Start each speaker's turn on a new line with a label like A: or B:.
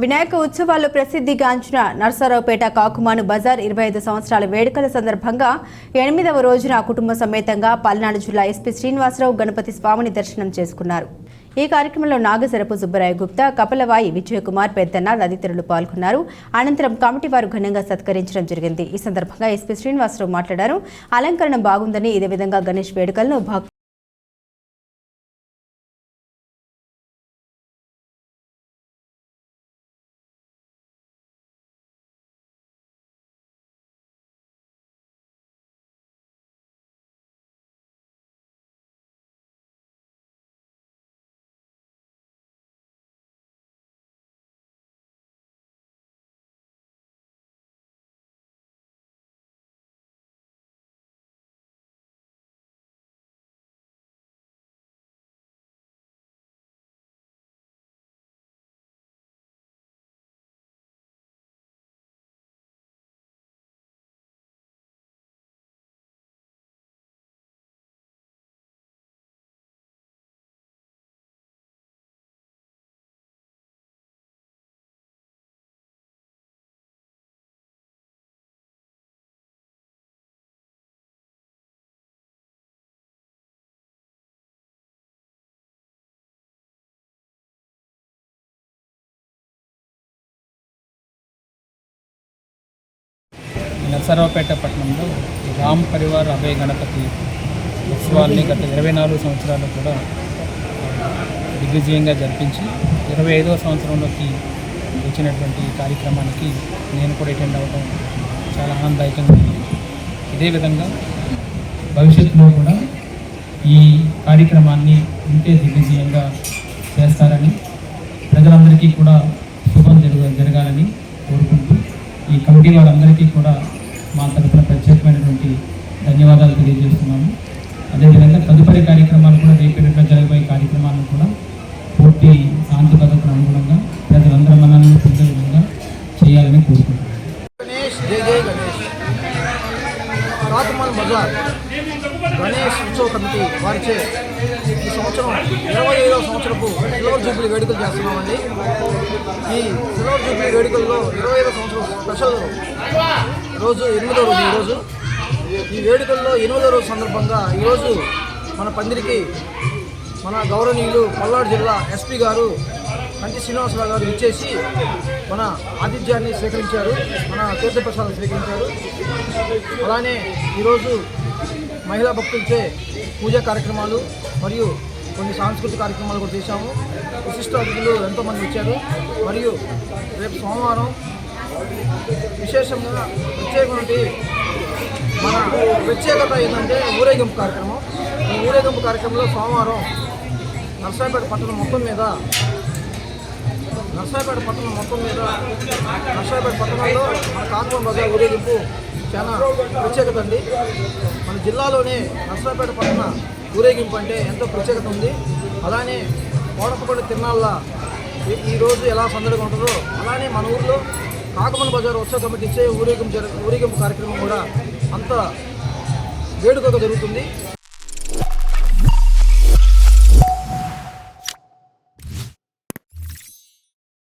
A: వినాయక ఉత్సవాల్లో ప్రసిద్ధిగాంచిన నర్సరావుపేట కాకుమాను బజార్ ఇరవై ఐదు సంవత్సరాల వేడుకల సందర్భంగా ఎనిమిదవ రోజున కుటుంబ సమేతంగా పల్నాడు జిల్లా ఎస్పీ శ్రీనివాసరావు గణపతి స్వామిని దర్శనం చేసుకున్నారు. ఈ కార్యక్రమంలో నాగసరపు సుబ్బరాయ గుప్తా కపలవాయి విజయకుమార్ పెద్దన్న తదితరులు పాల్గొన్నారు. అనంతరం కమిటీ వారు ఘనంగా సత్కరించడం జరిగింది. ఈ సందర్భంగా ఎస్పీ శ్రీనివాసరావు మాట్లాడారు. అలంకరణ బాగుందని ఇదే విధంగా గణేష్ వేడుకలను భక్తులు
B: నరసరావుపేట పట్టణంలో రామ్ పరివార్ అభయ గణపతి ఉత్సవాల్ని గత ఇరవై నాలుగు సంవత్సరాలు కూడా దిగ్విజయంగా జరిపించి ఇరవై ఐదవ సంవత్సరంలోకి వచ్చినటువంటి కార్యక్రమానికి నేను కూడా అటెండ్ అవ్వడం చాలా ఆనందదాయకంగా ఇదే విధంగా భవిష్యత్తులో కూడా ఈ కార్యక్రమాన్ని ఇంతే దిగ్విజయంగా చేస్తారని ప్రజలందరికీ కూడా శుభం జరగాలని కోరుకుంటూ ఈ కమిటీ వారందరికీ కూడా మా తరఫున ప్రత్యేకమైనటువంటి ధన్యవాదాలు తెలియజేస్తున్నాము. అదేవిధంగా తదుపరి కార్యక్రమాలు కూడా రేపటిలో జరగబోయే కార్యక్రమాలను కూడా పూర్తి శాంతి పద్ధతులకు అనుగుణంగా ప్రజలందరూ మనల్ని పొందే విధంగా చేయాలని కోరుకుంటున్నాను
C: గణేష్ గణేష్. కాకుమాన్ బజార్ గణేష్ ఉత్సవ కమిటీ వారిచే ఈ సంవత్సరం ఇరవై ఐదవ సంవత్సరపు సిల్వర్ జూబ్లీ వేడుకలు చేస్తున్నామండి. ఈ సిల్వర్ జూబ్లీ వేడుకల్లో ఇరవై ఐదవ సంవత్సరం స్పెషల్ రోజు ఎనిమిదో రోజు ఈరోజు ఈ వేడుకల్లో ఎనిమిదో రోజు సందర్భంగా ఈరోజు మన పందిరికి మన గౌరవనీయులు పల్నాడు జిల్లా ఎస్పీ గారు కంటి శ్రీనివాసరావు గారు ఇచ్చేసి మన ఆతిథ్యాన్ని స్వీకరించారు మన తీర్థప్రసాదం స్వీకరించారు. అలానే ఈరోజు మహిళా భక్తులచే పూజా కార్యక్రమాలు మరియు కొన్ని సాంస్కృతిక కార్యక్రమాలు కూడా చేశాము. విశిష్ట అతిథులు ఎంతోమంది వచ్చారు. మరియు రేపు సోమవారం విశేషంగా ప్రత్యేకమైనటువంటి మన ప్రత్యేకత ఏంటంటే ఊరేగింపు కార్యక్రమం. ఈ ఊరేగింపు కార్యక్రమంలో సోమవారం నర్సాపేట పట్టణం మొత్తం మీద నర్సాపేట పట్టణం మొత్తం మీద నర్సాపేట పట్టణంలో మన కాకువం బజార్ ఊరేగింపు చాలా ప్రత్యేకత అండి. మన జిల్లాలోనే నర్సాపేట పట్టణ ఊరేగింపు అంటే ఎంతో ప్రత్యేకత ఉంది. అలానే కోడపకొండ తిన్నాళ్ళ ఈరోజు ఈ రోజు ఎలా సందడిగా ఉంటుందో అలానే మన ఊర్లో కాకమన్ బజార్ ఉత్సవ కమిటీ ఇచ్చే ఊరేగింపు జర ఊరేగింపు కార్యక్రమం కూడా అంత వేడుకగా జరుగుతుంది.